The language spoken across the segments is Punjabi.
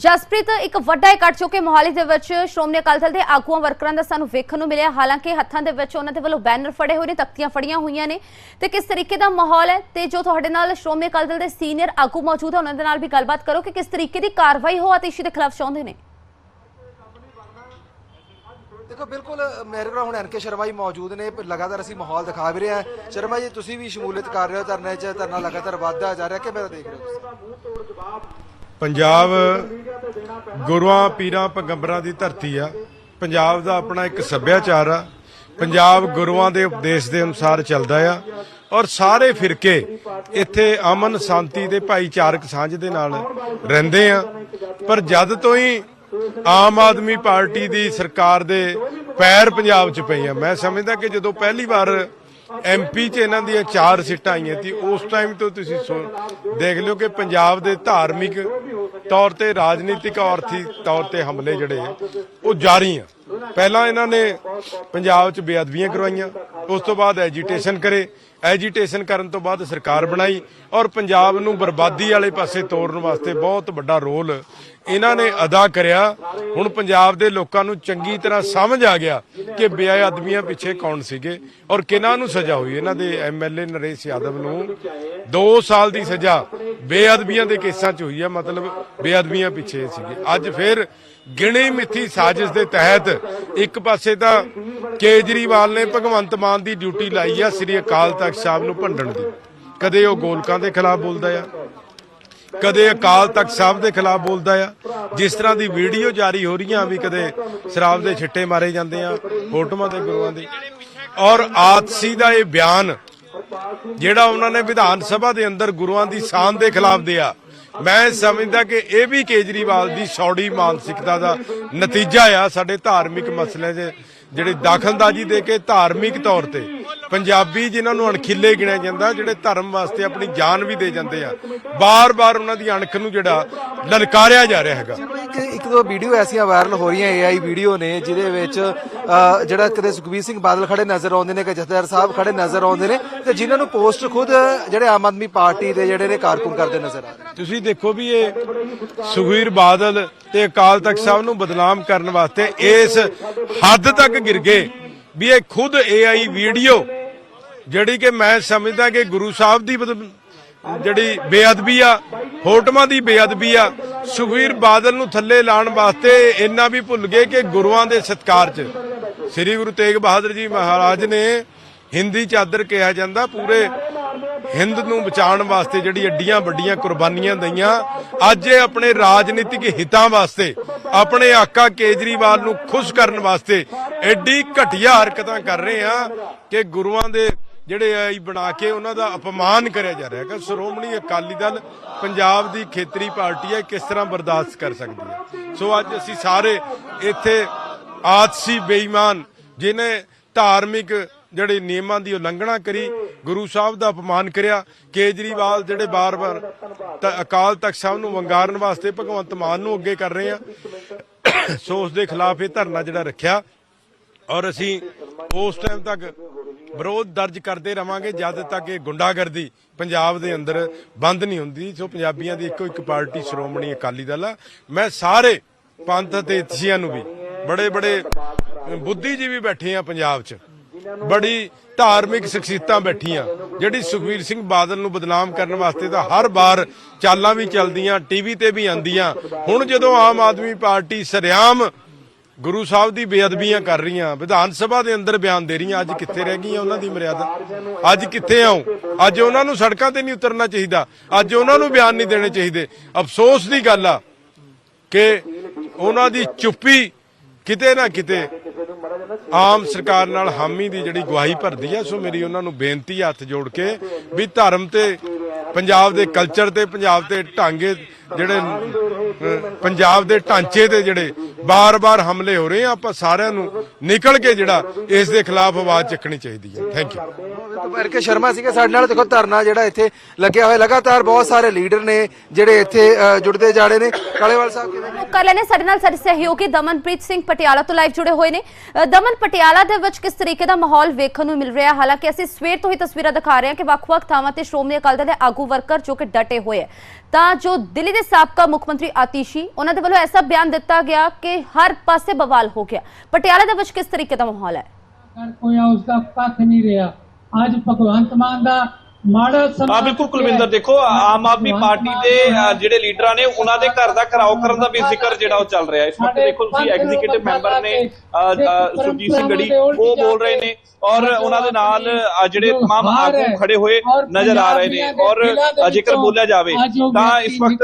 ਜਸਪ੍ਰੀਤ, ਇੱਕ ਵੱਡਾ ਇਕੱਠ ਜੋ ਕਿ ਮੋਹਾਲੀ ਦੇ ਵਿੱਚ ਸ਼੍ਰੋਮਣੀ ਅਕਾਲੀ ਦਲ ਦੇ ਆਗੂਆਂ ਵਰਕਰਾਂ ਦਾ ਸਾਨੂੰ ਵੇਖਣ ਨੂੰ ਮਿਲਿਆ। ਹਾਲਾਂਕਿ ਹੱਥਾਂ ਦੇ ਵਿੱਚ ਉਹਨਾਂ ਦੇ ਵੱਲੋਂ ਬੈਨਰ ਫੜੇ ਹੋਏ ਨੇ, ਤਖਤੀਆਂ ਫੜੀਆਂ ਹੋਈਆਂ ਨੇ। ਤੇ ਕਿਸ ਤਰੀਕੇ ਦਾ ਮਾਹੌਲ ਹੈ? ਤੇ ਜੋ ਤੁਹਾਡੇ ਨਾਲ ਸ਼੍ਰੋਮਣੀ ਅਕਾਲੀ ਦਲ ਦੇ ਸੀਨੀਅਰ ਆਗੂ ਮੌਜੂਦ ਹੈ, ਉਹਨਾਂ ਦੇ ਨਾਲ ਵੀ ਗੱਲਬਾਤ ਕਰੋ ਕਿ ਕਿਸ ਤਰੀਕੇ ਦੀ ਕਾਰਵਾਈ ਹੋ ਆਤਿਸ਼ੀ ਦੇ ਖਿਲਾਫ ਚਾਹੁੰਦੇ ਨੇ। ਦੇਖੋ, ਬਿਲਕੁਲ, ਮੇਰੇ ਕੋਲ ਹੁਣ ਐਨਕੇ ਸ਼ਰਮਾ ਜੀ ਮੌਜੂਦ ਨੇ। ਲਗਾਤਾਰ ਅਸੀਂ ਮਾਹੌਲ ਦਿਖਾ ਵੀ ਰਹੇ ਹਾਂ। ਸ਼ਰਮਾ ਜੀ, ਤੁਸੀਂ ਵੀ ਸ਼ਮੂਲੀਅਤ ਕਰ ਰਹੇ ਹੋ, ਧਰਨੇ 'ਚ ਧਰਨਾ ਲਗਾਤਾਰ ਵਧਦਾ ਜਾ ਰਿਹਾ। ਕਿਵੇਂ ਦੇਖ ਰਹੇ ਹੋ ਪੰਜਾਬ ਗੁਰੂਆਂ, ਪੀਰਾਂ, ਪੈਗੰਬਰਾਂ ਦੀ ਧਰਤੀ ਆ। ਪੰਜਾਬ ਦਾ ਆਪਣਾ ਇੱਕ ਸੱਭਿਆਚਾਰ ਆ। ਪੰਜਾਬ ਗੁਰੂਆਂ ਦੇ ਉਪਦੇਸ਼ ਦੇ ਅਨੁਸਾਰ ਚੱਲਦਾ ਆ। ਔਰ ਸਾਰੇ ਫਿਰਕੇ ਇੱਥੇ ਅਮਨ ਸ਼ਾਂਤੀ ਤੇ ਭਾਈਚਾਰਕ ਸਾਂਝ ਦੇ ਨਾਲ ਰਹਿੰਦੇ ਆ। ਪਰ ਜਦ ਤੋਂ ਹੀ ਆਮ ਆਦਮੀ ਪਾਰਟੀ ਦੀ ਸਰਕਾਰ ਦੇ ਪੈਰ ਪੰਜਾਬ 'ਚ ਪਏ ਆ, ਮੈਂ ਸਮਝਦਾ ਕਿ ਜਦੋਂ ਪਹਿਲੀ ਵਾਰ ਐਮਪੀ 'ਚ ਇਹਨਾਂ ਦੀਆਂ ਚਾਰ ਸੀਟਾਂ ਆਈਆਂ ਸੀ, ਉਸ ਟਾਈਮ ਤੋਂ ਤੁਸੀਂ ਸੁਣ- ਦੇਖ ਲਿਓ ਕਿ ਪੰਜਾਬ ਦੇ ਧਾਰਮਿਕ ਤੌਰ ਤੇ ਰਾਜਨੀਤਿਕ ਆਰਥੀ ਤੌਰ ਤੇ ਹਮਲੇ ਜਿਹੜੇ ਆ, ਉਹ ਜਾਰੀ ਆ। ਪਹਿਲਾਂ ਇਹਨਾਂ ਨੇ ਪੰਜਾਬ 'ਚ ਬੇਅਦਬੀਆਂ ਕਰਵਾਈਆਂ ਉਸ ਤੋਂ ਬਾਅਦ ਐਜੀਟੇਸ਼ਨ ਕਰੇ ਐਜੀਟੇਸ਼ਨ ਕਰਨ ਤੋਂ ਬਾਅਦ ਸਰਕਾਰ ਬਣਾਈ ਔਰ ਪੰਜਾਬ ਨੂੰ ਬਰਬਾਦੀ ਵਾਲੇ ਪਾਸੇ ਤੋਰਨ ਵਾਸਤੇ ਬਹੁਤ ਵੱਡਾ ਰੋਲ ਇਹਨਾਂ ਨੇ ਅਦਾ ਕਰਿਆ। ਹੁਣ ਪੰਜਾਬ ਦੇ ਲੋਕਾਂ ਨੂੰ ਚੰਗੀ ਤਰ੍ਹਾਂ ਸਮਝ ਆ ਗਿਆ ਕਿ ਬੇਅਦਬੀਆਂ ਪਿੱਛੇ ਕੌਣ ਸੀਗੇ ਔਰ ਕਿਹਨਾਂ ਨੂੰ ਸਜ਼ਾ ਹੋਈ। ਇਹਨਾਂ ਦੇ ਐਮਐਲਏ ਨਰੇਸ਼ ਯਾਦਵ ਨੂੰ 2 ਸਾਲ ਦੀ ਸਜ਼ਾ ਬੇਅਦਬੀਆਂ ਦੇ ਕੇਸਾਂ 'ਚ ਹੋਈ ਹੈ ਮਤਲਬ ਬੇਅਦਬੀਆਂ ਪਿੱਛੇ ਸੀਗੇ। ਅੱਜ ਫਿਰ ਗਿਣੀ ਮਿੱਥੀ ਸਾਜ਼ਿਸ਼ ਦੇ ਤਹਿਤ ਇੱਕ ਪਾਸੇ ਤਾਂ ਕੇਜਰੀਵਾਲ ਨੇ ਭਗਵੰਤ ਮਾਨ ਦੀ ਡਿਊਟੀ ਲਾਈ ਆ, ਸ੍ਰੀ ਅਕਾਲ ਤਖਤ ਸਾਹਿਬ ਨੂੰ ਭੰਡਣ ਦੀ। ਕਦੇ ਉਹ ਗੋਲਕਾਂ ਦੇ ਖਿਲਾਫ ਬੋਲਦਾ ਆ, ਕਦੇ ਅਕਾਲ ਤਖਤ ਸਾਹਿਬ ਦੇ ਖਿਲਾਫ ਬੋਲਦਾ ਆ। ਜਿਸ ਤਰ੍ਹਾਂ ਦੀ ਵੀਡੀਓ ਜਾਰੀ ਹੋ ਰਹੀਆਂ, ਵੀ ਕਦੇ ਸ਼ਰਾਬ ਦੇ ਛਿੱਟੇ ਮਾਰੇ ਜਾਂਦੇ ਆ, ਫੋਟੋਆਂ ਤੇ ਗੁਰੂਆਂ ਦੀ। ਔਰ ਆਤਸੀ ਦਾ ਇਹ ਬਿਆਨ, ਜਿਹੜਾ ਉਹਨਾਂ ਨੇ ਵਿਧਾਨ ਸਭਾ ਦੇ ਅੰਦਰ ਗੁਰੂਆਂ ਦੀ ਸ਼ਾਨ ਦੇ ਖਿਲਾਫ ਦਿਆ, ਮੈਂ ਸਮਝਦਾ ਕਿ ਇਹ ਵੀ ਕੇਜਰੀਵਾਲ ਦੀ ਸੌੜੀ ਮਾਨਸਿਕਤਾ ਦਾ ਨਤੀਜਾ ਆ ਸਾਡੇ ਧਾਰਮਿਕ ਮਸਲੇ ਦੇ, ਜਿਹੜੇ ਦਾਖਲਦਾਜੀ ਦੇ ਕੇ ਧਾਰਮਿਕ ਤੌਰ ਤੇ ਪੰਜਾਬੀ ਜਿਨ੍ਹਾਂ ਨੂੰ ਅਣਖਿੱਲੇ ਗਿਣਿਆ ਜਾਂਦਾ ਜਿਹੜੇ ਧਰਮ ਵਾਸਤੇ ਆਪਣੀ ਜਾਨ ਵੀ ਦੇ ਜਾਂਦੇ ਆ ਬਾਰ-ਬਾਰ ਉਹਨਾਂ ਦੀ ਅਣਖ ਨੂੰ ਜਿਹੜਾ ਲਲਕਾਰਿਆ ਜਾ ਰਿਹਾ ਹੈਗਾ। ਇੱਕ ਦੋ ਵੀਡੀਓ ਐਸੀਆਂ ਵਾਇਰਲ ਹੋ ਰਹੀਆਂ ਏਆਈ ਵੀਡੀਓ ਨੇ ਜਿਹਦੇ ਵਿੱਚ ਜਿਹੜਾ ਕਦੇ ਸੁਖਬੀਰ ਸਿੰਘ ਬਾਦਲ ਖੜੇ ਨਜ਼ਰ ਆਉਂਦੇ ਨੇ ਕਿ ਜਥੇਦਾਰ ਸਾਹਿਬ ਖੜੇ ਨਜ਼ਰ ਆਉਂਦੇ ਨੇ ਤੇ ਜਿਨ੍ਹਾਂ ਨੂੰ ਪੋਸਟ ਖੁਦ ਜਿਹੜੇ ਆਮ ਆਦਮੀ ਪਾਰਟੀ ਦੇ ਜਿਹੜੇ ਨੇ ਕਾਰਕੁਨ ਕਰਦੇ ਨਜ਼ਰ ਆ ਰਹੇ ਤੁਸੀਂ ਦੇਖੋ ਵੀ ਇਹ ਸੁਖਵੀਰ ਬਾਦਲ ਤੇ ਅਕਾਲ ਤਖਤ ਸਾਹਿਬ ਨੂੰ ਬਦਨਾਮ ਕਰਨ ਵਾਸਤੇ ਇਸ ਹੱਦ ਤੱਕ ਗਿਰ ਗਏ ਵੀ ਇਹ ਖੁਦ ਏਆਈ ਵੀਡੀਓ ਜਿਹੜੀ ਕਿ ਮੈਂ ਸਮਝਦਾ ਕਿ ਗੁਰੂ ਸਾਹਿਬ ਦੀ ਜਿਹੜੀ ਬੇਅਦਬੀ ਆ ਫੋਟੋਆਂ ਦੀ ਬੇਅਦਬੀ ਆ, ਸੁਖਵੀਰ ਬਾਦਲ ਨੂੰ ਥੱਲੇ ਲਾਉਣ ਵਾਸਤੇ ਇੰਨਾ ਵੀ ਭੁੱਲ ਗਏ ਕਿ ਗੁਰੂਆਂ ਦੇ ਸਤਕਾਰ 'ਚ। ਸ੍ਰੀ ਗੁਰੂ ਤੇਗ ਬਹਾਦਰ ਜੀ ਮਹਾਰਾਜ ਨੇ ਹਿੰਦੀ ਚਾਦਰ ਕਿਹਾ ਜਾਂਦਾ, ਪੂਰੇ ਹਿੰਦ ਨੂੰ ਬਚਾਉਣ ਵਾਸਤੇ ਜਿਹੜੀ ਐਡੀਆਂ ਵੱਡੀਆਂ ਕੁਰਬਾਨੀਆਂ ਦਈਆਂ, ਅੱਜ ਇਹ ਆਪਣੇ ਰਾਜਨੀਤਿਕ ਹਿੱਤਾਂ ਵਾਸਤੇ, ਆਪਣੇ ਆਕਾ ਕੇਜਰੀਵਾਲ ਨੂੰ ਖੁਸ਼ ਕਰਨ ਵਾਸਤੇ ਐਡੀ ਘਟੀਆ ਹਰਕਤਾਂ ਕਰ ਰਹੇ ਆ ਕਿ ਗੁਰੂਆਂ ਦੇ ਜਿਹੜੇ ਆਈ ਬਣਾ ਕੇ ਉਹਨਾਂ ਦਾ ਅਪਮਾਨ ਕਰਿਆ ਜਾ ਰਿਹਾ ਹੈ ਸ਼੍ਰੋਮਣੀ ਅਕਾਲੀ ਦਲ ਪੰਜਾਬ ਦੀ ਖੇਤਰੀ ਪਾਰਟੀ ਹੈ ਕਿਸ ਤਰ੍ਹਾਂ ਬਰਦਾਸ਼ਤ ਕਰ ਸਕਦੀ ਹੈ? ਸੋ ਅੱਜ ਅਸੀਂ ਸਾਰੇ ਇੱਥੇ ਆਤਸੀ ਬੇਈਮਾਨ ਜਿਨੇ ਧਾਰਮਿਕ ਜਿਹੜੇ ਨਿਯਮਾਂ ਦੀ ਉਲੰਘਣਾ ਕਰੀ, ਗੁਰੂ ਸਾਹਿਬ ਦਾ ਅਪਮਾਨ ਕਰਿਆ, ਕੇਜਰੀਵਾਲ ਜਿਹੜੇ ਬਾਰ-ਬਾਰ ਅਕਾਲ ਤਖਤ ਸਾਹਿਬ ਨੂੰ ਵੰਗਾਰਨ ਵਾਸਤੇ ਭਗਵੰਤ ਮਾਨ ਨੂੰ ਅੱਗੇ ਕਰ ਰਹੇ ਆ, ਸੋ ਉਸ ਦੇ ਖਿਲਾਫ ਇਹ ਧਰਨਾ ਜਿਹੜਾ ਰੱਖਿਆ ਔਰ ਅਸੀਂ ਉਸ ਟਾਈਮ ਤੱਕ ਵਿਰੋਧ ਦਰਜ ਕਰਦੇ ਰਵਾਂਗੇ, ਜਦ ਤੱਕ ਇਹ ਗੁੰਡਾਗਰਦੀ ਪੰਜਾਬ ਦੇ ਅੰਦਰ ਬੰਦ ਨਹੀਂ ਹੁੰਦੀ, ਸੋ ਪੰਜਾਬੀਆਂ ਦੀ ਇੱਕੋ ਇੱਕ ਪਾਰਟੀ ਸ਼੍ਰੋਮਣੀ ਅਕਾਲੀ ਦਲ ਆ। ਮੈਂ ਸਾਰੇ ਪੰਥ ਅਤੇ ਇਤਸੀਆਂ ਨੂੰ ਵੀ, ਬੜੇ ਬੜੇ ਬੁੱਧੀਜੀਵੀ ਬੈਠੇ ਆ ਪੰਜਾਬ 'ਚ। ਬੜੀ ਧਾਰਮਿਕ ਸ਼ਖਸੀਅਤਾਂ ਬੈਠੀਆਂ। ਜਿਹੜੀ ਸੁਖਵੀਰ ਸਿੰਘ ਬਾਦਲ ਨੂੰ ਬਦਨਾਮ ਕਰਨ ਵਾਸਤੇ ਤਾਂ ਹਰ ਵਾਰ ਚਾਲਾਂ ਵੀ ਚੱਲਦੀਆਂ, ਟੀਵੀ ਤੇ ਵੀ ਆਂਦੀਆਂ ਹੁਣ ਜਦੋਂ ਆਮ ਆਦਮੀ ਪਾਰਟੀ ਸਰਿਆਮ ਗੁਰੂ ਸਾਹਿਬ ਦੀ ਬੇਅਦਬੀਆਂ ਕਰ ਰਹੀਆਂ, ਵਿਧਾਨ ਸਭਾ ਦੇ ਅੰਦਰ ਬਿਆਨ ਦੇ ਰਹੀਆਂ, ਅੱਜ ਕਿੱਥੇ ਰਹਿ ਗਈਆਂ ਉਹਨਾਂ ਦੀ ਮਰਿਆਦਾ? ਅੱਜ ਕਿੱਥੇ ਆਉ? ਅੱਜ ਉਹਨਾਂ ਨੂੰ ਸੜਕਾਂ ਤੇ ਨਹੀਂ ਉਤਰਨਾ ਚਾਹੀਦਾ, ਅੱਜ ਉਹਨਾਂ ਨੂੰ ਬਿਆਨ ਨਹੀਂ ਦੇਣੇ ਚਾਹੀਦੇ। ਅਫਸੋਸ ਦੀ ਗੱਲ ਆ ਕਿ ਉਹਨਾਂ ਦੀ ਚੁੱਪੀ ਕਿਤੇ ਨਾ ਕਿਤੇ ਆਮ ਸਰਕਾਰ ਨਾਲ ਹਾਮੀ ਦੀ ਜਿਹੜੀ ਗਵਾਹੀ ਭਰਦੀ ਹੈ ਸੋ ਮੇਰੀ ਉਹਨਾਂ ਨੂੰ ਬੇਨਤੀ ਹੈ ਹੱਥ ਜੋੜ ਕੇ ਵੀ ਧਰਮ ਤੇ ਪੰਜਾਬ ਦੇ ਕਲਚਰ ਤੇ, ਪੰਜਾਬ ਤੇ ਢਾਂਗੇ ਜਿਹੜੇ ਪੰਜਾਬ ਦੇ ਢਾਂਚੇ ਤੇ ਜਿਹੜੇ ਬਾਰ-ਬਾਰ ਹਮਲੇ ਹੋ ਰਹੇ ਆ ਆਪਾਂ ਸਾਰਿਆਂ ਨੂੰ ਨਿਕਲ ਕੇ ਜਿਹੜਾ ਇਸ ਦੇ ਖਿਲਾਫ ਆਵਾਜ਼ ਚੱਕਣੀ ਚਾਹੀਦੀ ਹੈ। ਥੈਂਕ ਯੂ ਦੁਪਹਿਰ ਕੇ ਸ਼ਰਮਾ ਸੀਗੇ ਸਾਡੇ ਨਾਲ ਦੇਖੋ ਧਰਨਾ ਜਿਹੜਾ ਇੱਥੇ ਲੱਗਿਆ ਹੋਇਆ ਲਗਾਤਾਰ ਬਹੁਤ ਸਾਰੇ ਲੀਡਰ ਨੇ ਜਿਹੜੇ ਇੱਥੇ ਜੁੜਦੇ ਜਾ ਰਹੇ ਨੇ। ਕਾਲੇਵਾਲ ਸਾਹਿਬ ਕਿਵੇਂ ਕਰ ਲੈਣੇ ਸਾਡੇ ਨਾਲ ਸਾਡੇ ਸਹਿਯੋਗੀ ਦਮਨਪ੍ਰੀਤ ਸਿੰਘ ਪਟਿਆਲਾ ਤੋਂ ਲਾਈਵ ਜੁੜੇ ਹੋਏ ਨੇ। ਦਮਨ ਪਟਿਆਲਾ ਦੇ ਵਿੱਚ ਕਿਸ ਤਰੀਕੇ ਦਾ ਮਾਹੌਲ ਵੇਖਣ ਨੂੰ ਮਿਲ ਰਿਹਾ? ਹੈ ਹਾਲਾਂਕਿ ਅਸੀਂ ਸਵੇਰ ਤੋਂ ਹੀ ਤਸਵੀਰਾਂ ਦਿਖਾ ਰਹੇ ਹਾਂ ਕਿ ਵੱਖ-ਵੱਖ ਥਾਵਾਂ ਤੇ ਸ਼੍ਰੋਮਣੀ ਅਕਾਲੀ ਦਲ ਦੇ ਆਗੂ ਵਰਕਰ ਜੋ ਕਿ ਡਟੇ ਹੋਏ ਹੈ। ਤਾਂ ਜੋ ਦਿੱਲੀ ਦੇ ਸਾਬਕਾ ਮੁੱਖ ਮੰਤਰੀ ਆਤੀਸ਼ੀ, ਉਹਨਾਂ ਦੇ ਵੱਲੋਂ ਐਸਾ ਬਿਆਨ ਦਿੱਤਾ ਗਿਆ ਕਿ ਹਰ ਪਾਸੇ ਬਵਾਲ ਹੋ ਗਿਆ। ਪਟਿਆਲਾ ਦੇ ਵਿੱਚ ਕਿਸ ਤਰੀਕੇ ਦਾ ਮਾਹੌਲ ਹੈ? ਕਰ ਕੋਈ ਉਸਦਾ ਕੱਖ ਨਹੀਂ ਰਿਹਾ। ਅੱਜ ਭਗਵੰਤ ਮਾਨ ਦਾ ਮਾੜਾ ਸਮਾਂ ਆ ਬਿਲਕੁਲ ਕੁਲਵਿੰਦਰ ਦੇਖੋ ਆਮ ਆਦਮੀ ਪਾਰਟੀ ਦੇ ਅ, ਜਿਹੜੇ ਲੀਡਰਾਂ ਨੇ ਉਹਨਾਂ ਦੇ ਘਰ ਦਾ ਘਰਾਓ ਕਰਨ ਦਾ ਵੀ ਜ਼ਿਕਰ ਜਿਹੜਾ ਉਹ ਚੱਲ ਰਿਹਾ ਹੈ ਇਸ ਵਕਤ ਦੇਖੋ ਤੁਸੀਂ ਐਗਜ਼ੀਕਿਊਟਿਵ ਮੈਂਬਰ ਨੇ ਅ, ਅ, ਸੁਰਜੀਤ ਸਿੰਘ ਗੜੀ ਉਹ ਬੋਲ ਰਹੇ ਨੇ ਔਰ ਉਹਨਾਂ ਦੇ ਨਾਲ ਅ, ਜਿਹੜੇ तमाम ਆਗੂ ਖੜੇ ਹੋਏ ਨਜ਼ਰ ਆ ਰਹੇ ਨੇ ਔਰ ਅ, ਜੇਕਰ ਬੋਲਿਆ ਜਾਵੇ ਤਾਂ ਇਸ ਵਕਤ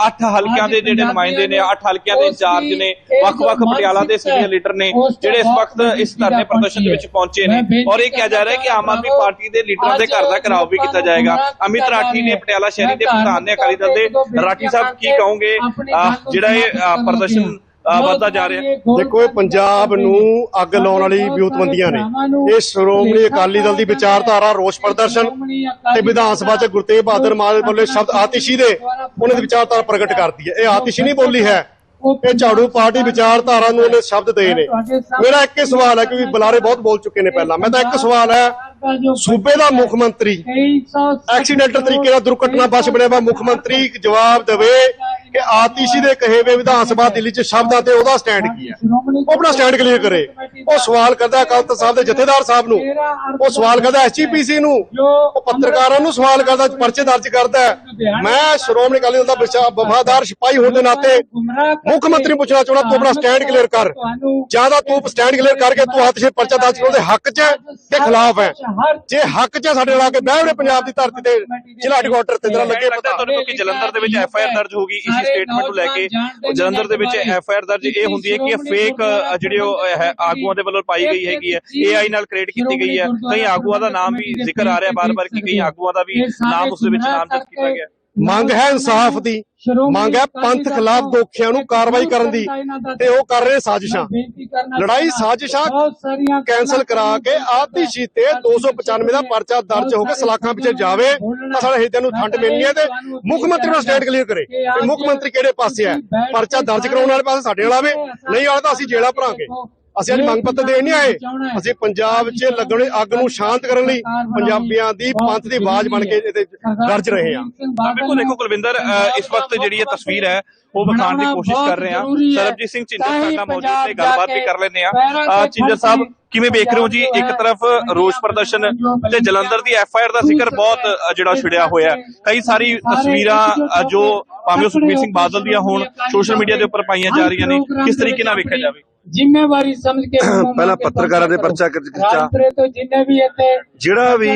8 ਹਲਕਿਆਂ ਦੇ ਜਿਹੜੇ ਨੁਮਾਇੰਦੇ ਨੇ 8 ਹਲਕਿਆਂ ਦੇ ਇੰਚਾਰਜ ਨੇ ਵੱਖ-ਵੱਖ ਪਟਿਆਲਾ ਦੇ ਸੀਨੀਅਰ ਲੀਡਰ ਨੇ ਜਿਹੜੇ ਇਸ ਵਕਤ ਇਸ ਧਰਨੇ ਪ੍ਰਦਰਸ਼ਨ ਦੇ ਵਿੱਚ ਪਹੁੰਚੇ ਨੇ ਔਰ ਇਹ ਕਿਹਾ ਜਾ ਰਿਹਾ ਹੈ ਕਿ ਆਮ ਆਦਮੀ ਪਾਰਟੀ ਦੇ ਲੀਡਰਾਂ ਦੇ ਘਰ ਦਾ ਘਰਾਓ ਵੀ ਕੀਤਾ ਜਾਏਗਾ। ਅਮਿਤ ਰਾਠੀ ਨੇ ਪਟਿਆਲਾ ਸ਼ਹਿਰੀ ਦੇ ਪ੍ਰਧਾਨ ਨੇ ਅਕਾਲੀ ਦਲ ਦੇ ਰਾਠੀ ਸਾਹਿਬ ਕੀ ਕਹੋਗੇ? ਜਿਹੜਾ ਇਹ ਪ੍ਰਦਰਸ਼ਨ ਵੱਧਦਾ ਜਾ ਰਿਹਾ। ਦੇਖੋ ਇਹ ਪੰਜਾਬ ਨੂੰ। ਅੱਗ ਲਾਉਣ ਵਾਲੀ ਵਿਉਂਤਬੰਦੀਆਂ ਨੇ। ਇਹ ਸ਼੍ਰੋਮਣੀ ਅਕਾਲੀ ਦਲ ਦੀ ਵਿਚਾਰਧਾਰਾ ਰੋਸ ਪ੍ਰਦਰਸ਼ਨ ਤੇ ਵਿਧਾਨ ਸਭਾ ਚ ਗੁਰਤੇਜ ਬਹਾਦਰ ਮਾਨ ਵੱਲੋਂ ਸ਼ਬਦ ਆਤਿਸ਼ੀ ਦੇ ਉਹਨਾਂ ਦੀ ਵਿਚਾਰਧਾਰਾ ਪ੍ਰਗਟ ਕਰਦੀ ਹੈ। ਇਹ ਆਤਿਸ਼ੀ ਨਹੀਂ ਬੋਲੀ ਹੈ। ਇਹ ਝਾੜੂ ਪਾਰਟੀ ਵਿਚਾਰਧਾਰਾ ਨੂੰ ਉਹਨੇ ਸ਼ਬਦ ਦੇ ਨੇ। ਮੇਰਾ ਇੱਕ ਹੀ ਸਵਾਲ ਹੈ ਕਿਉਂਕਿ ਬੁਲਾਰੇ ਬਹੁਤ ਬੋਲ ਚੁੱਕੇ ਨੇ ਪਹਿਲਾਂ। ਮੈਂ ਤਾਂ ਇੱਕ ਸਵਾਲ ਹੈ ਸੂਬੇ ਦਾ ਮੁੱਖ ਮੰਤਰੀ ਐਕਸੀਡੈਂਟਲ ਤਰੀਕੇ ਨਾਲ ਦੁਰਘਟਨਾ ਬਚ ਬਣਿਆ ਵਾ ਮੁੱਖ ਮੰਤਰੀ ਜਵਾਬ ਦੇਵੇ। ਕਿ ਆਤਿਸ਼ੀ ਦੇ ਕਹੇ ਵੇ ਵਿਧਾਨ ਸਭਾ ਦਿੱਲੀ ਚ ਸ਼ਬਦਾਂ ਤੇ ਉਹਦਾ ਸਟੈਂਡ ਕੀ ਹੈ? ਉਹ ਆਪਣਾ ਸਟੈਂਡ ਕਲੀਅਰ ਕਰੇ। ਉਹ ਸਵਾਲ ਕਰਦਾ ਅਕਾਲ ਸਾਹਿਬ ਦੇ ਜਥੇਦਾਰ ਸਾਹਿਬ ਨੂੰ। ਉਹ ਸਵਾਲ ਕਰਦਾ ਐਸਜੀਪੀਸੀ ਨੂੰ। ਉਹ ਪੱਤਰਕਾਰਾਂ ਨੂੰ ਸਵਾਲ ਕਰਦਾ, ਪਰਚੇ ਦਰਜ ਕਰਦਾ ਮੈਂ ਸ਼੍ਰੋਮਣੀ ਅਕਾਲੀ ਦਲ ਦਾ ਵਫਾਦਾਰ ਸਿਪਾਹੀ ਹੋਣ ਦੇ ਨਾਤੇ ਮੁੱਖ ਮੰਤਰੀ ਪੁੱਛਣਾ ਚਾਹੁੰਦਾ, ਤੂੰ ਆਪਣਾ ਸਟੈਂਡ ਕਲੀਅਰ ਕਰ। ਜ਼ਿਆਦਾ ਤੂੰ ਸਟੈਂਡ ਕਲੀਅਰ ਕਰਕੇ ਤੂੰ ਹੱਥ 'ਚ ਪਰਚਾ ਦਰਜ ਕਰਨ ਹੱਕ 'ਚ ਹੈ ਖਿਲਾਫ ਹੈ। ਜੇ ਹੱਕ 'ਚ ਸਾਡੇ ਨਾਲ ਆ ਕੇ ਬਹਿ ਪੰਜਾਬ ਦੀ ਧਰਤੀ ਤੇ, ਜ਼ਿਲ੍ਹਾ ਹੈਡਕੁਆਟਰ ਤੇ ਜਰਾ ਲੱਗੇ ਪਤਾ। ਤੁਹਾਨੂੰ ਕਿਉਂਕਿ ਜਲੰਧਰ ਦੇ ਵਿੱਚ ਐਫ ਆਈ ਆਰ ਦਰਜ ਹੋ ਗਈ ਇਸੇ ਸਟੇਟਮੈਂਟ ਨੂੰ ਲੈ ਕੇ ਜਲੰਧਰ ਦੇ ਵਿੱਚ ਐਫ ਆਈ ਆਰ ਦਰਜ ਇਹ ਹੁੰਦੀ ਹੈ ਕਿ ਇਹ ਫੇਕ ਜਿਹੜੇ ਉਹ ਹੈ ਆਗੂਆਂ ਦੇ ਵੱਲੋਂ ਪਾਈ ਗਈ ਹੈਗੀ ਹੈ ਏਆਈ ਨਾਲ ਕ੍ਰੀਏਟ ਕੀਤੀ ਗਈ ਹੈ ਕਈ ਆਗੂਆਂ ਦਾ ਨਾਮ ਵੀ ਜ਼ਿਕਰ ਆ ਰਿਹਾ ਬਾਰ-ਬਾਰ ਕਿ ਕਈ ਆਗੂਆਂ ਦਾ ਵੀ ਨਾਮ ਉਸ ਦੇ ਵਿੱਚ ਨਾਮਜ਼ਦ ਕੀਤਾ ਗਿਆ। ਮੰਗ ਹੈ ਇਨਸਾਫ ਦੀ। ਮੰਗ ਹੈ ਪੰਥ ਖਿਲਾਫ ਦੋਖਿਆਂ ਨੂੰ ਕਾਰਵਾਈ ਕਰਨ ਦੀ ਤੇ ਉਹ ਕਰ ਰਹੇ ਸਾਜ਼ਿਸ਼ਾਂ। ਲੜਾਈ ਸਾਜ਼ਿਸ਼ਾਂ ਕੈਨਸਲ ਕਰਾ ਕੇ ਆਤਿਸ਼ੀ ਤੇ 295 ਦਾ ਪਰਚਾ ਦਰਜ ਹੋ ਕੇ ਸਲਾਖਾਂ ਪਿੱਛੇ ਜਾਵੇ। ਤਾਂ ਸਾਡੇ ਹਿੱਤੇ ਨੂੰ ਠੰਡ ਮਿਲਣੀ ਹੈ ਤੇ ਮੁੱਖ ਮੰਤਰੀ ਨੂੰ ਸਟੇਟ ਕਲੀਅਰ ਕਰੇ ਕਿ ਮੁੱਖ ਮੰਤਰੀ ਕਿਹੜੇ ਪਾਸੇ ਹੈ। ਪਰਚਾ ਦਰਜ ਕਰਾਉਣ ਵਾਲੇ ਪਾਸੇ ਸਾਡੇ ਨਾਲ ਆਵੇ ਨਹੀਂ ਆਲੇ ਤਾਂ ਅਸੀਂ ਜੇਲਾ ਭਰਾਂਗੇ। ਅਸੀਂ ਅੱਜ ਮੰਗ ਪੱਤਰ ਦੇਣ ਨਹੀਂ ਆਏ। ਅਸੀਂ ਪੰਜਾਬ 'ਚ ਲੱਗਣ ਅੱਗ ਨੂੰ ਸ਼ਾਂਤ ਕਰਨ ਲਈ ਪੰਜਾਬੀਆਂ ਦੀ ਪੰਥ ਦੀ ਆਵਾਜ਼ ਬਣ ਕੇ ਇਹਦੇ ਗਰਜ ਰਹੇ ਹਾਂ। ਤਾਂ ਬਿਲਕੁਲ ਦੇਖੋ ਕੁਲਵਿੰਦਰ ਇਸ ਵਕਤ ਜਿਹੜੀ ਇਹ ਤਸਵੀਰ ਹੈ ਉਹ ਵਿਖਾਉਣ ਦੀ ਕੋਸ਼ਿਸ਼ ਕਰ ਰਹੇ ਹਾਂ। ਸਰਬਜੀਤ ਸਿੰਘ ਝਿੰਜਰ ਸਾਡੇ ਨਾਲ ਮੌਜੂਦ ਨੇ ਗੱਲਬਾਤ ਵੀ ਕਰ ਲੈਂਦੇ ਆ ਝਿੰਜਰ ਸਾਹਿਬ ਕਿਵੇਂ ਵੇਖ ਰਹੇ ਹੋ ਜੀ? ਇੱਕ ਤਰਫ ਰੋਸ ਪ੍ਰਦਰਸ਼ਨ ਤੇ ਜਲੰਧਰ ਦੀ ਐਫ ਆਈ ਆਰ ਦਾ ਜ਼ਿਕਰ ਬਹੁਤ ਜਿਹੜਾ ਛਿੜਿਆ ਹੋਇਆ ਹੈ। ਕਈ ਸਾਰੀ ਤਸਵੀਰਾਂ ਜੋ ਭਾਵੇਂ ਸੁਖਬੀਰ ਸਿੰਘ ਬਾਦਲ ਦੀਆਂ ਹੋਣ ਸੋਸ਼ਲ ਮੀਡੀਆ ਦੇ ਉੱਪਰ ਪਾਈਆਂ ਜਾ ਰਹੀਆਂ ਨੇ। ਕਿਸ ਤਰੀਕੇ ਨਾਲ ਵੇਖਿਆ ਜਾਵੇ? ਜ਼ਿੰਮੇਵਾਰੀ ਸਮਝ ਕੇ ਪਹਿਲਾਂ ਪੱਤਰਕਾਰਾਂ ਦੇ ਪਰਚਾ ਇੱਥੇ ਜਿਹੜਾ ਵੀ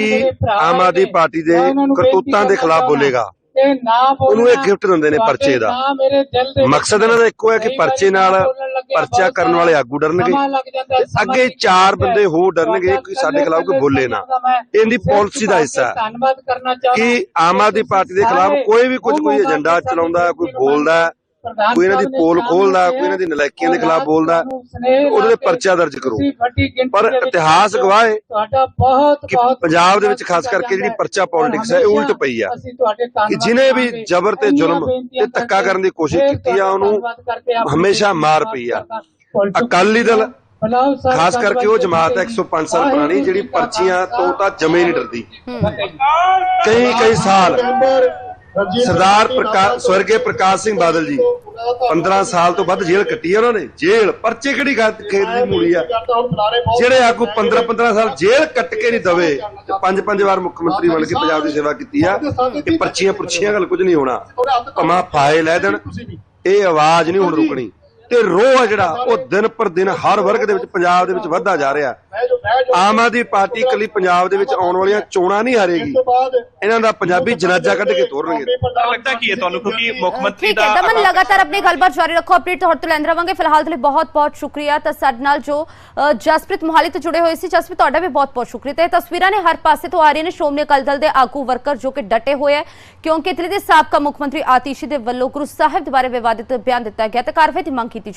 ਆਮ ਆਦਮੀ ਪਾਰਟੀ ਦੇ ਕਰਤੂਤਾਂ ਦੇ ਖਿਲਾਫ ਬੋਲੇਗਾ। ਇਹ ਨਾ ਉਹਨੂੰ ਇਹ ਗਿਫਟ ਦਿੰਦੇ ਨੇ ਪਰਚੇ ਦਾ। ਨਾ ਮੇਰੇ ਦਿਲ ਦੇ ਮਕਸਦ ਇਹਨਾਂ ਦਾ ਇੱਕੋ ਹੈ ਕਿ ਪਰਚੇ ਨਾਲ ਪਰਚਾ ਕਰਨ ਵਾਲੇ ਆਗੂ ਡਰਨਗੇ। ਅੱਗੇ ਚਾਰ ਬੰਦੇ ਹੋਰ ਡਰਨਗੇ ਕਿ ਸਾਡੇ ਖਿਲਾਫ ਕੋਈ ਬੋਲੇ ਨਾ। ਇਹਦੀ ਪਾਲਿਸੀ ਦਾ ਹਿੱਸਾ ਹੈ ਕਿ ਆਮ ਆਦਮੀ ਪਾਰਟੀ ਦੇ ਖਿਲਾਫ ਕੋਈ ਵੀ ਕੁਝ ਕੋਈ ਏਜੰਡਾ ਚਲਾਉਂਦਾ ਕੋਈ ਬੋਲਦਾ ਕੋਈ ਇਹਨਾਂ ਦੀ ਪੋਲ ਖੋਲਦਾ ਕੋਈ ਇਹਨਾਂ ਦੀ ਨਲਾਇਕੀਆਂ ਦੇ ਖਿਲਾਫ ਬੋਲਦਾ ਉਹਦੇ ਤੇ ਪਰਚਾ ਦਰਜ ਕਰੋ। ਪਰ ਇਤਿਹਾਸ ਗਵਾਹ ਹੈ ਤੁਹਾਡਾ ਬਹੁਤ ਕਿ ਬਹੁਤ ਪੰਜਾਬ ਦੇ ਵਿੱਚ ਖਾਸ ਕਰਕੇ ਜਿਹੜੀ ਪਰਚਾ ਪੋਲਿਟਿਕਸ ਹੈ ਇਹ ਉਲਟ ਪਈ ਆ। ਕਿ ਜਿਨੇ ਵੀ ਜ਼ਬਰ ਤੇ ਜ਼ੁਲਮ ਤੇ ਧੱਕਾ ਕਰਨ ਦੀ ਕੋਸ਼ਿਸ਼ ਕੀਤੀ ਆ ਉਹਨੂੰ ਹਮੇਸ਼ਾ ਮਾਰ ਪਈ ਆ। ਅਕਾਲੀ ਦਲ ਖਾਸ ਕਰਕੇ ਉਹ ਜਮਾਤ ਹੈ 105 ਸਾਲ ਪੁਰਾਣੀ ਜਿਹੜੀ ਪਰਚੀਆਂ ਤੋਂ ਤਾਂ ਜਮੇ ਨਹੀਂ ਡਰਦੀ। ਕਈ ਕਈ ਸਾਲ ਸਰਦਾਰ ਪ੍ਰਕਾਸ਼ ਸਵਰਗੇ ਪ੍ਰਕਾਸ਼ ਸਿੰਘ ਬਾਦਲ ਜੀ 15 ਸਾਲ ਤੋਂ ਵੱਧ ਜੇਲ੍ਹ ਕੱਟੀ ਆ ਉਹਨਾਂ ਨੇ। ਜੇਲ੍ਹ ਪਰਚੇ ਕਿਹੜੀ ਖੇਡ ਦੀ ਮੂਲੀ ਆ? ਜਿਹੜੇ ਆਗੂ 15 15 ਸਾਲ ਜੇਲ੍ਹ ਕੱਟ ਕੇ ਨਹੀਂ ਦਵੇ ਤੇ ਪੰਜ ਪੰਜ ਵਾਰ ਮੁੱਖ ਮੰਤਰੀ ਬਣ ਕੇ ਪੰਜਾਬ ਦੀ ਸੇਵਾ ਕੀਤੀ ਆ ਇਹ ਪਰਚੀਆਂ ਪੁਰਚੀਆਂ ਗੱਲ ਕੁਝ ਨਹੀਂ ਹੋਣਾ। ਭਮਾ ਫਾਇ ਲੈ ਦੇਣ। ਇਹ ਆਵਾਜ਼ ਨਹੀਂ ਹੁਣ ਰੁਕਣੀ। ਤੇ ਰੋਹ ਆ ਜਿਹੜਾ ਉਹ ਦਿਨ ਪਰ ਦਿਨ ਹਰ ਵਰਗ ਦੇ ਵਿੱਚ ਪੰਜਾਬ ਦੇ ਵਿੱਚ ਵੱਧਦਾ ਜਾ ਰਿਹਾ। ਆਮ ਆਦਮੀ ਪਾਰਟੀ ਇਕੱਲੀ ਪੰਜਾਬ ਦੇ ਵਿੱਚ ਆਉਣ ਵਾਲੀਆਂ ਚੋਣਾਂ ਨਹੀਂ ਹਾਰੇਗੀ। ਇਹਨਾਂ ਦਾ ਪੰਜਾਬੀ ਜਨਾਜ਼ਾ ਕੱਢ ਕੇ ਤੋਰਨਗੇ। ਲੱਗਦਾ ਕੀ ਹੈ ਤੁਹਾਨੂੰ ਕਿਉਂਕਿ ਮੁੱਖ ਮੰਤਰੀ ਠੀਕ ਦਾ ਹੈ ਦਮਨ ਲਗਾਤਾਰ ਆਪਣੀ ਗੱਲਬਾਤ ਜਾਰੀ ਰੱਖੋ ਅਪਡੇਟ ਤੁਹਾਡੇ ਤੋਂ ਲੈਂਦੇ ਰਵਾਂਗੇ ਫਿਲਹਾਲ ਲਈ ਬਹੁਤ ਬਹੁਤ ਸ਼ੁਕਰੀਆ। ਤਾਂ ਸਾਡੇ ਨਾਲ ਜੋ ਜਸਪ੍ਰੀਤ ਮੋਹਾਲੀ ਤੋਂ ਜੁੜੇ ਹੋਏ ਸੀ ਜਸਪ੍ਰੀਤ ਤੁਹਾਡਾ ਵੀ ਬਹੁਤ ਬਹੁਤ ਸ਼ੁਕਰੀਆ। ਤੇ ਤਸਵੀਰਾਂ ਨੇ ਹਰ ਪਾਸੇ ਤੋਂ ਆ ਰਹੀਆਂ ਨੇ ਸ਼੍ਰੋਮਣੀ ਅਕਾਲੀ ਦਲ ਦੇ ਆਗੂ ਵਰਕਰ ਜੋ ਕਿ ਡਟੇ ਹੋਏ ਹੈ ਕਿਉਂਕਿ ਦਿੱਲੀ ਦੇ ਸਾਬਕਾ ਮੁੱਖ ਮੰਤਰੀ ਆਤੀਸ਼ੀ ਦੇ ਵੱਲੋਂ ਗੁਰੂ ਸਾਹਿਬ ਦੇ ਬਾਰੇ ਵਿਵਾਦਿਤ ਬਿਆਨ ਦਿੱਤਾ ਗਿਆ ਤੇ ਕਾਰਵਾਈ ਦੀ ਮੰਗ ਕੀਤੀ